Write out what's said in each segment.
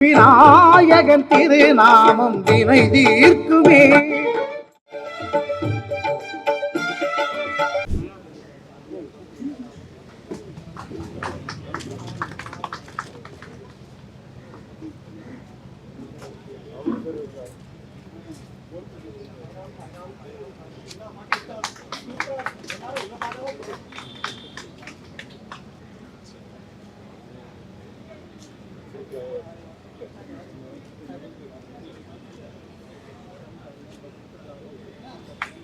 விநாயகன் திருநாமம் வினை தீர்க்குமே Thank you. Thank you.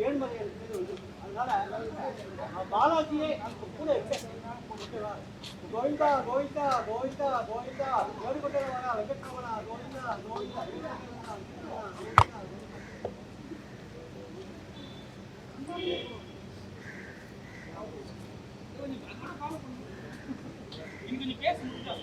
ஏழ்மலையன் மீது உண்டு அதனால பாலாஜியே அந்த கூட இல்லை கோவிந்தா கோவிந்தா கோவிந்தா கோவிந்தா கோடிக்கொண்டே வரா வெங்கட்ரமணா கோவிந்தா கோவிந்தா பேச முடியாது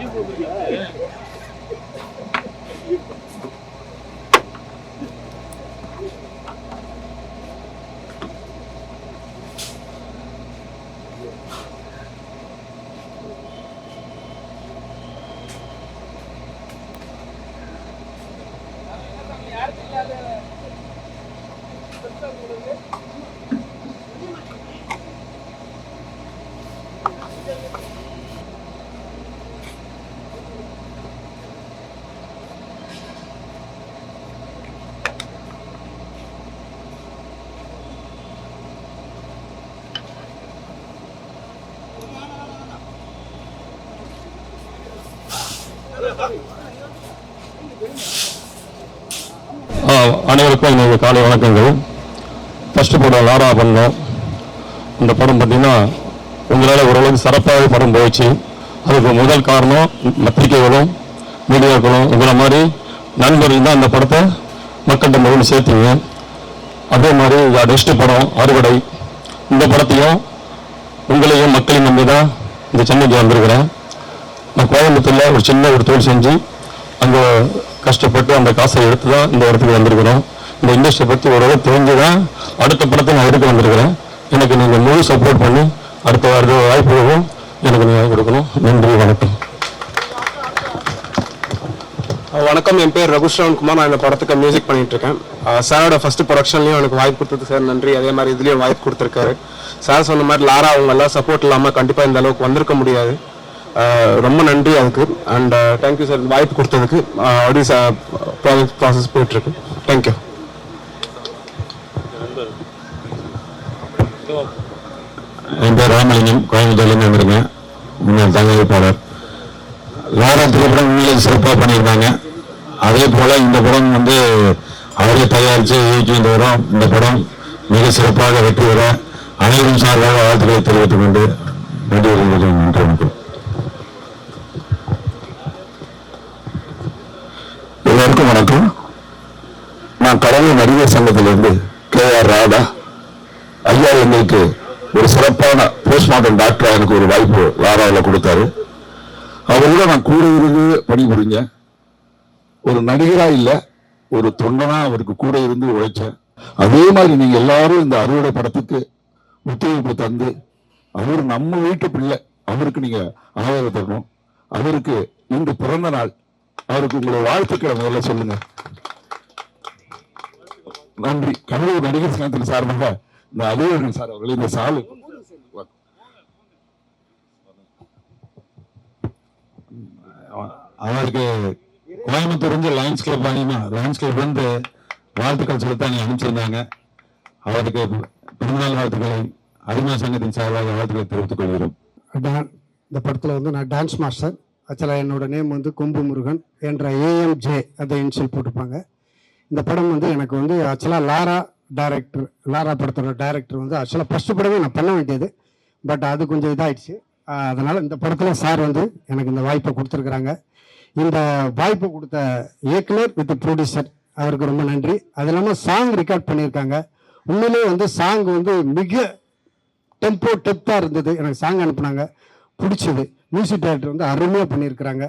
你不会来。அனைவருக்கும் என்னுடைய காலை வணக்கங்கள். ஃபஸ்ட்டு படம் லாரா பண்ணோம் இந்த படம் பார்த்தீங்கன்னா உங்களால் ஓரளவுக்கு சிறப்பாக படம் போயிடுச்சு. அதுக்கு முதல் காரணம் பத்திரிகைகளும் மீடியாக்களும் உங்களை மாதிரி நண்பர்கள் தான் அந்த படத்தை மக்கள்கிட்ட முதல்ல சேர்த்தீங்க. அதே மாதிரி நெக்ஸ்ட் படம் அறுவடை. இந்த படத்தையும் உங்களையும் மக்களையும் நம்பி தான் இந்த சென்னைக்கு வந்திருக்கிறேன். நான் கோயம்புத்தூரில் ஒரு சின்ன ஒரு தொழில் செஞ்சு அங்கே கஷ்டப்பட்டு அந்த காசை எடுத்து தான் இந்த இடத்துக்கு வந்திருக்கிறோம். இந்த இண்டஸ்ட்ரியை பற்றி ஓரளவு தெரிஞ்சு தான் அடுத்த படத்தை நான் எடுக்க வந்திருக்கிறேன். எனக்கு நீங்கள் முழு சப்போர்ட் பண்ணி அடுத்த வார வாய்ப்புகளும் எனக்கு நீங்கள் கொடுக்கணும். நன்றி வணக்கம். வணக்கம். என் பேர் ரகுஸ்ரவன் குமார். நான் இந்த படத்துக்கு மியூசிக் பண்ணிட்டு இருக்கேன் சாரோட ஃபர்ஸ்ட் ப்ரொடக்ஷன்லையும் எனக்கு வாய்ப்பு கொடுத்தது சார். நன்றி. அதே மாதிரி இதுலேயும் வாய்ப்பு கொடுத்துருக்காரு. சார் சொன்ன மாதிரி லாரா அவங்க எல்லாம் சப்போர்ட் இல்லாமல் கண்டிப்பாக இந்த அளவுக்கு வந்திருக்க முடியாது. ரொம்ப நன்றி அதுக்கு. அண்ட் தேங்க்யூ சார் வாய்ப்பு கொடுத்ததுக்கு. ஆல்ரெடி ப்ராஜெக்ட் ப்ராசஸ் போயிட்டுருக்கு. தேங்க்யூ என் பேர் ராமலிங்கம் கோயம்புத்தூர்லேருந்து வந்திருக்கேன். முன்னாள் தங்கவேப்பாளர் லாரா திரைப்படம் உண்மையிலே சிறப்பாக பண்ணியிருந்தாங்க. அதே போல் இந்த படம் வந்து அவரே தயாரித்து இயக்கி இந்த இந்த படம் மிக சிறப்பாக வெற்றி பெற அனைவரும் சார்பாக வாழ்த்துக்களை தெரிவித்துக் கொண்டு நன்றி நன்றி. வணக்கம். நான் கலைஞர் நடிகர் சங்கத்திலிருந்து கே ஆர் ராதா. ஐயா எங்களுக்கு ஒரு சிறப்பான போஸ்ட்மார்ட்டம் டாக்டர் எனக்கு ஒரு வாய்ப்பு லாராவில் கொடுத்தாரு. அவரோட நான் கூட இருந்து பணிபுரிஞ்சேன் ஒரு நடிகரா இல்ல ஒரு தொண்டனா அவருக்கு கூட இருந்து உழைச்சேன். அதே மாதிரி நீங்க எல்லாரும் இந்த அறுவடை படத்துக்கு ஒத்துழைப்பு தந்து அவர் நம்ம வீட்டு பிள்ளை அவருக்கு நீங்க ஆதரவு தரணும். அவருக்கு இன்று பிறந்த நாள் அவருக்கு உங்களுடைய வாழ்த்துக்களை முதல்ல சொல்லுங்க. நன்றி. கடலூர் நடிகர் சங்கத்தின் சார்பாக இந்த அலுவலர்கள் சார் அவர்கள் இந்த சாலு. அவருக்கு கோயம்புத்தூர் வந்து லயன்ஸ் கிளப் அனிமா லயன்ஸ் கிளப் வந்து வாழ்த்துக்கள் சொல்லத்தான் அனுப்பிச்சிருந்தாங்க. அவருக்கு பிறந்தநாள் வாழ்த்துக்களை அரிமா சங்கத்தின் சார்பாக வாழ்த்துக்களை தெரிவித்துக் கொள்கிறோம். இந்த படத்தில் வந்து நான் டான்ஸ் மாஸ்டர் ஆக்சுவலாக என்னோட நேம் வந்து கொம்பு முருகன் என்ற ஏஎம்ஜே அதை இன்ஷியல் போட்டிருப்பாங்க இந்த படம் வந்து எனக்கு வந்து ஆக்சுவலாக லாரா டைரக்டர் லாரா படத்தோட டைரக்டர் வந்து ஆக்சுவலாக ஃபஸ்ட்டு படமே நான் பண்ண வேண்டியது. பட் அது கொஞ்சம் இதாகிடுச்சு அதனால் இந்த படத்தில் சார் வந்து எனக்கு இந்த வாய்ப்பை கொடுத்துருக்குறாங்க. இந்த வாய்ப்பு கொடுத்த இயக்குனர் வித் ப்ரொடியூசர் அவருக்கு ரொம்ப நன்றி. அது இல்லாமல் சாங் ரெக்கார்ட் பண்ணியிருக்காங்க. உண்மையிலேயே வந்து சாங் வந்து மிக டெம்போ டெப்த்தாக இருந்தது. எனக்கு சாங் அனுப்புனாங்க. பிடிச்சது. மியூசிக் டைரக்டர் வந்து அருமையாக பண்ணியிருக்கிறாங்க.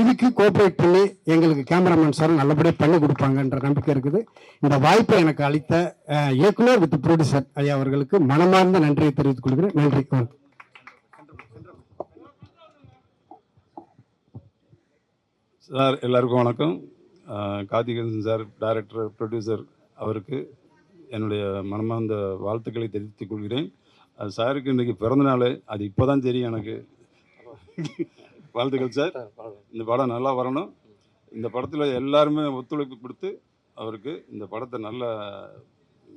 இதுக்கு கோஆப்ரேட் பண்ணி எங்களுக்கு கேமராமேன் சார் நல்லபடியாக பண்ணி கொடுப்பாங்கன்ற நம்பிக்கை இருக்குது. இந்த வாய்ப்பை எனக்கு அளித்த இயக்குனர் வித் ப்ரொடியூசர் ஐயா அவர்களுக்கு மனமார்ந்த நன்றியை தெரிவித்துக் கொள்கிறேன். நன்றி வணக்கம். சார் எல்லாருக்கும் வணக்கம். கார்த்திகேசன் சார் டைரக்டர் ப்ரொடியூசர் அவருக்கு என்னுடைய மனமார்ந்த வாழ்த்துக்களை தெரிவித்துக் கொள்கிறேன். அது சாருக்கு இன்னைக்கு பிறந்த நாள். அது இப்போ தான் தெரியும் எனக்கு. வாழ்த்துக்கள் சார். இந்த படம் நல்லா வரணும். இந்த படத்தில் எல்லாருமே ஒத்துழைப்பு கொடுத்து அவருக்கு இந்த படத்தை நல்ல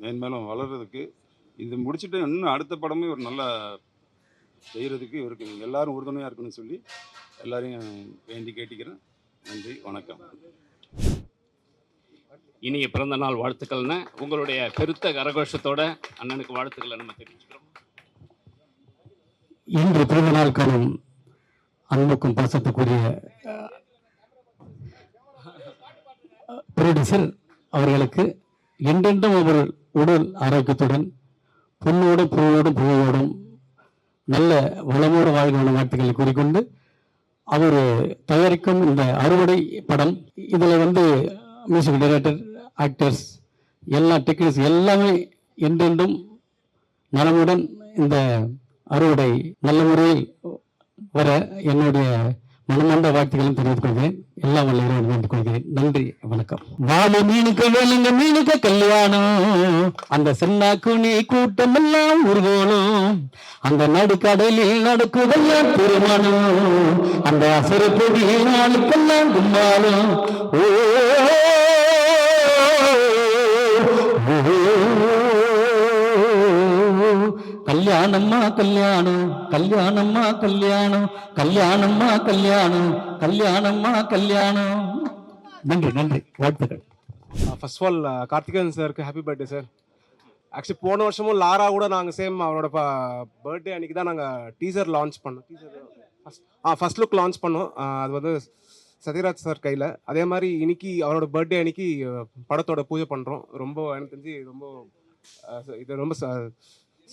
மேன்மேலும் வளர்றதுக்கு இது முடிச்சுட்டு இன்னும் அடுத்த படமே ஒரு நல்ல செய்கிறதுக்கு இவருக்கு எல்லாரும் உறுதுணையாக இருக்கணும்னு சொல்லி எல்லாரையும் வேண்டி கேட்டுக்கிறேன். நன்றி வணக்கம். இனிய பிறந்த நாள் வாழ்த்துக்கள்னு உங்களுடைய பெருத்த கரகோஷத்தோட அண்ணனுக்கு வாழ்த்துக்களை நம்ம தெரிவிச்சுக்கிறோம். இன்று பிறந்த நாள் காணும் அன்புக்கும் பாசத்துக்குரிய ப்ரொடியூசர் அவர்களுக்கு என்றென்றும் அவர் உடல் ஆரோக்கியத்துடன் பொண்ணோடும் பொருளோடும் புகழோடும் நல்ல வளமோடு வாழ்வான வாழ்த்துக்களை கூறிக்கொண்டு அவர் தயாரிக்கும் இந்த அறுவடை படம் இதில் வந்து மியூசிக் டைரக்டர் ஆக்டர்ஸ் எல்லா டெக்னிக்ஸ் எல்லாமே என்றென்றும் நலமுடன் இந்த அறுவடை நல்ல முறையில் வர என்னுடைய மனமார்ந்த வாழ்த்துக்களும் தெரிவித்துக் கொள்கிறேன். எல்லாம் வல்ல இறைவன் வேண்டிக் கொள்கிறேன். நன்றி வணக்கம். வாழ மீனுக்கு வேலுங்க மீனுக்கு கல்யாணம். அந்த சின்ன குனி கூட்டம் எல்லாம் உருகோணும் அந்த நடுக்கடலில் நடக்குதெல்லாம் திருமணம். அந்த அசரு பொடியில் நாளுக்கெல்லாம் கும்பாலும் ஓ கல்யாணம்மா கல்யாணம். கல்யாணம்மா கல்யாணம். கல்யாணம்மா கல்யாணம். கல்யாணம்மா கல்யாணம். நன்றி நன்றி. வாழ்த்துக்கள். ஃபர்ஸ்ட் ஆஃப் ஆல் கார்த்திகேயன் சாருக்கு ஹாப்பி பர்த்டே சார் ஆக்சுவலி போன வருஷமும் லாரா கூட நாங்கள் சேம் அவரோட பர்த்டே அன்னைக்கு தான் நாங்கள் டீசர் லான்ச் பண்ணோம். டீசர் ஆ ஃபர்ஸ்ட் லுக் லான்ச் பண்ணோம். அது வந்து சத்யராஜ் சார் கையில். அதே மாதிரி இன்னைக்கு அவரோட பர்த்டே அன்னைக்கு படத்தோட பூஜை பண்ணுறோம் ரொம்ப எனக்கு தெரிஞ்சு ரொம்ப இது ரொம்ப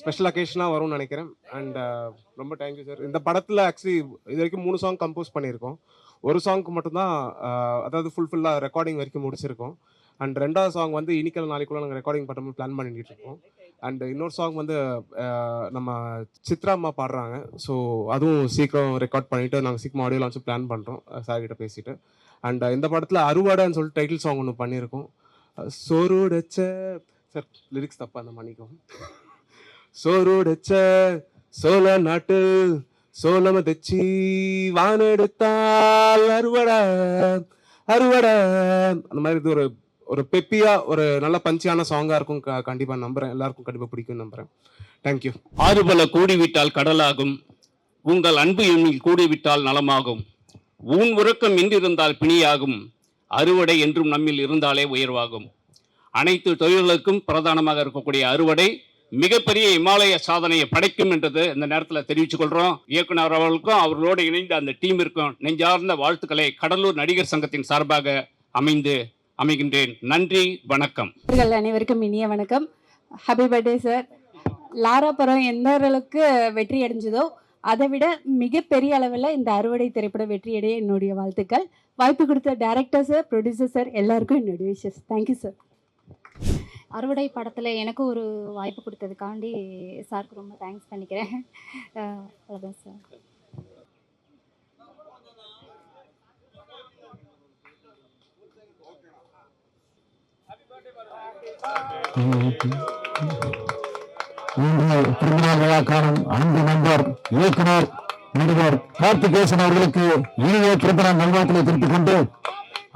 ஸ்பெஷல் அக்கேஷனாக வரும்னு நினைக்கிறேன். அண்ட் uh, ரொம்ப தேங்க்யூ சார் இந்த படத்தில் ஆக்சுவலி இது வரைக்கும் மூணு சாங் கம்போஸ் பண்ணியிருக்கோம். ஒரு சாங்க்கு மட்டும்தான் uh, அதாவது ஃபுல்ஃபில்லாக ரெக்கார்டிங் வரைக்கும் முடிச்சிருக்கோம். அண்ட் ரெண்டாவது சாங் வந்து இனிக்கல் நாளைக்குள்ள நாங்கள் ரெக்கார்டிங் பண்ணுற பிளான் பண்ணிட்டு இருக்கோம் அண்ட் இன்னொரு சாங் வந்து uh, நம்ம சித்ரா அம்மா பாடுறாங்க. ஸோ அதுவும் சீக்கிரம் ரெக்கார்ட் பண்ணிட்டு நாங்கள் சீக்கிரம் ஆடியோ லான்ச் பிளான் பண்ணுறோம் சார் கிட்ட பேசிட்டு. அண்ட் இந்த படத்தில் அறுவடைன்னு சொல்லிட்டு டைட்டில் சாங் ஒன்று பண்ணியிருக்கோம். சோறுடச்ச சார் லிரிக்ஸ் தப்பா அந்த மன்னிக்கும் சோறுடச்ச சோழ நாட்டு சோழம தச்சி வானெடுத்தால் அறுவடை அறுவடை. அந்த மாதிரி இது ஒரு ஒரு பெப்பியா ஒரு நல்ல பஞ்சியான சாங்கா இருக்கும். க- கண்டிப்பா நம்புறேன். எல்லாருக்கும் கண்டிப்பா பிடிக்கும் நம்புறேன். தேங்க்யூ ஆறுபல கூடிவிட்டால் கடலாகும். உங்கள் அன்பு எண்ணில் கூடிவிட்டால் நலமாகும். ஊன் உறக்கம் இன்றிருந்தால் பிணியாகும். அறுவடை என்றும் நம்மில் இருந்தாலே உயர்வாகும். அனைத்து தொழில்களுக்கும் பிரதானமாக இருக்கக்கூடிய அறுவடை மிகப்பெரிய இமாலய சாதனையை படைக்கும் என்றது இந்த நேரத்தில் தெரிவித்துக் கொள்றோம் இயக்குனர் அவர்களுக்கும் அவர்களோடு இணைந்த அந்த டீமிற்கும் நெஞ்சார்ந்த வாழ்த்துக்களை கடலூர் நடிகர் சங்கத்தின் சார்பாக அமைந்து அமைகின்றேன். நன்றி வணக்கம். அனைவருக்கும் இனிய வணக்கம். ஹாப்பி பர்த்டே சார் லாரா படம் எந்த அளவுக்கு வெற்றி அடைஞ்சதோ அதை விட மிகப்பெரிய அளவில் இந்த அறுவடை திரைப்படம் வெற்றியடைய என்னுடைய வாழ்த்துக்கள். வாய்ப்பு கொடுத்த டேரக்டர் சார் ப்ரொடியூசர் சார் எல்லாருக்கும் என்னுடைய விஷஸ் தேங்க்யூ சார் அறுவடை படத்தில் எனக்கு ஒரு வாய்ப்பு கொடுத்ததுக்காண்டி சாருக்கு ரொம்ப தேங்க்ஸ் பண்ணிக்கிறேன். அவ்வளோதான் சார். இன்று விழா காணும் அன்பு நண்பர் இயக்குனர் நடிகர் கார்த்திகேசன் அவர்களுக்கு இனிய பிறந்தநாள் நல்வாழ்த்துக்களை தெரிவித்துக் கொண்டு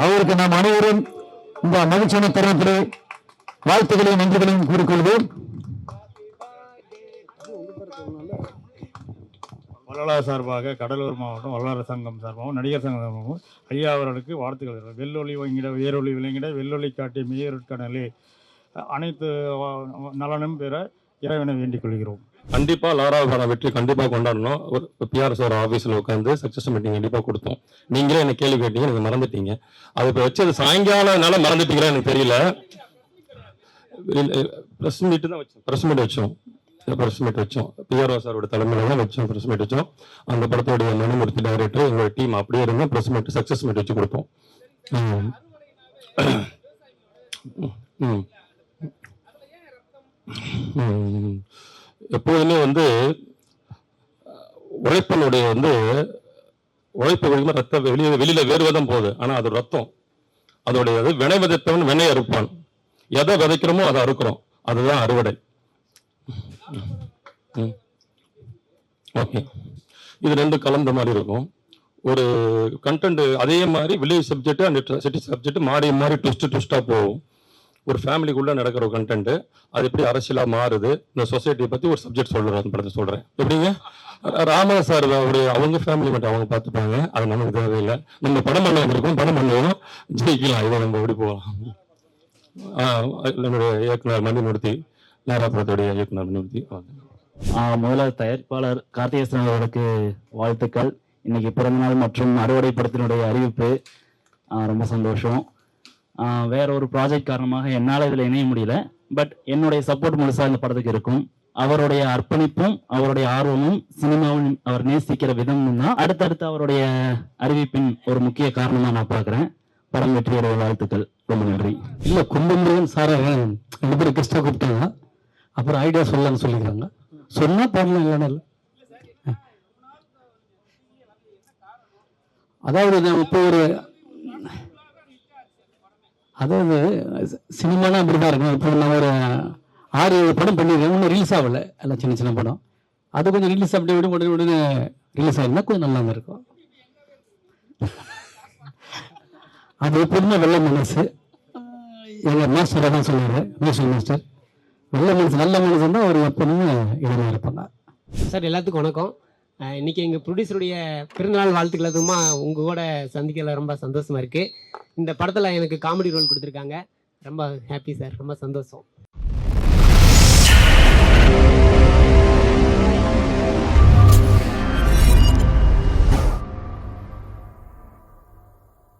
அவருக்கு நாம் அனைவரும் இந்த மகிழ்ச்சியான தருணத்திலே வாழ்த்துக்களையும் நன்றிகளையும் கூறிக்கொள்வோம். வள்ளலார் சார்பாக கடலூர் மாவட்டம் வள்ளலார் சங்கம் சார்பாகவும் நடிகர் சங்கம் சார்பாகவும் ஐயா அவர்களுக்கு வாழ்த்துக்கள். வெள்ளொளி வங்கிட வேரொளி விளங்கிட வெள்ளொளி காட்டிய மேயருட்கடலே அனைத்து நலனும் பெற இறைவனை வேண்டிக் கொள்கிறோம். கண்டிப்பா லாராவுக்கான வெற்றி கண்டிப்பா கொண்டாடணும். ஒரு பிஆர் சார் ஆபீஸ்ல உட்காந்து சக்சஸ் மீட்டிங் கண்டிப்பா கொடுத்தோம். நீங்களே என்ன கேள்வி கேட்டீங்க எனக்கு மறந்துட்டீங்க. அது இப்ப வச்சது சாயங்காலம்னால மறந்துட்டீங்களா எனக்கு தெரியல. பிரஸ் மீட்டு தான் வச்சோம். பிரஸ் மீட் வச்சோம். பிரஸ் மீட் வச்சோம். பிஆர்ஓ சாரோட தலைமையில தான் வச்சோம் பிரஸ் மீட் வச்சோம். அந்த படத்தோடைய மனுமூர்த்தி டைரக்டர் எங்களோட டீம் அப்படியே இருந்தால் பிரஸ் மீட் சக்ஸஸ் மீட் வச்சு கொடுப்போம் எப்போதுமே வந்து உழைப்பனுடைய வந்து உழைப்பு வெளியுமே ரத்த வெளியே வெளியில வேறுவதம் போகுது. ஆனா அது ரத்தம். அதோடைய அது வினை விதைத்தவன் வினை அறுப்பான் எதை விதைக்கிறோமோ அதை அறுக்கிறோம். அதுதான் அறுவடை. ஓகே. இது ரெண்டு கலந்த மாதிரி இருக்கும். ஒரு கண்டென்ட் அதே மாதிரி வில்லேஜ் சப்ஜெக்ட் அந்த சிட்டி சப்ஜெக்ட் மாறி மாறி ட்விஸ்ட் ட்விஸ்டா போகும். ஒரு ஃபேமிலிக்குள்ளே நடக்கிற ஒரு கண்டென்ட் அது எப்படி அரசியலாக மாறுது? இந்த சொசைட்டியை பற்றி ஒரு சப்ஜெக்ட் சொல்கிறேன் அந்த படத்தை சொல்கிறேன் எப்படிங்க? ராம சார் அவருடைய அவங்க ஃபேமிலி மட்டும் அவங்க பார்த்துப்பாங்க. அது நமக்கு தேவையில்லை நம்ம படம் பண்ண வந்திருக்கோம். படம் பண்ணுவோம் ஜெயிக்கலாம். இதை நம்ம எப்படி போகலாம்? நம்முடைய இயக்குனர் மணிமூர்த்தி நேராபுரத்துடைய இயக்குனர் மணிமூர்த்தி முதலாளர் தயாரிப்பாளர் கார்த்திகேசன் அவர்களுக்கு வாழ்த்துக்கள். இன்னைக்கு பிறந்தநாள் மற்றும் அறுவடை படத்தினுடைய அறிவிப்பு. ரொம்ப சந்தோஷம். வேற ஒரு ப்ராஜெக்ட் காரணமாக என்னால் இதில் இணைய முடியல. பட் என்னுடைய சப்போர்ட் முழுசாக இந்த படத்துக்கு இருக்கும். அவருடைய அர்ப்பணிப்பும் அவருடைய ஆர்வமும் சினிமாவும் அவர் நேசிக்கிற விதமும் தான். அடுத்தடுத்து அவருடைய அறிவிப்பின் ஒரு முக்கிய காரணமாக நான் பார்க்குறேன். படம் வெற்றியோட வாழ்த்துக்கள். ரொம்ப நன்றி. இல்லை கும்பமுருகன் சாரை ரெண்டு பேரும் கெஸ்டாக கூப்பிட்டாங்க. அப்புறம் ஐடியா சொல்லலாம்னு சொல்லிக்கிறாங்க. சொன்னா பண்ணலாம் இல்லைன்னா இல்லை. அதாவது இப்போ ஒரு அதாவது சினிமானா அப்படிதான் இருக்கும். இப்போ நான் ஒரு ஆறு ஏழு படம் பண்ணியிருக்கேன். ஒன்றும் ரிலீஸ் ஆகலை. எல்லாம் சின்ன சின்ன படம். அது கொஞ்சம் ரிலீஸ் அப்படி விட உடனே உடனே ரிலீஸ் ஆகிருந்தா கொஞ்சம் நல்லா இருக்கும். அது எப்போதுமே வெள்ள மனசு. எங்கள் மாஸ்டரை தான் சொல்லுவார் மியூசிக் மாஸ்டர். நல்ல மனசு நல்ல மனசு தான் அவர் எப்போதுமே இளமையாக இருப்பாங்க. சார் எல்லாத்துக்கும் வணக்கம். அஹ் இன்னைக்கு எங்கள் ப்ரொடியூசருடைய பிறந்தநாள் வாழ்த்துக்கள் அதுமா உங்கள் கூட சந்திக்கல ரொம்ப சந்தோஷமா இருக்குது இந்த படத்தில் எனக்கு காமெடி ரோல் கொடுத்துருக்காங்க. ரொம்ப ஹாப்பி சார் ரொம்ப சந்தோஷம்.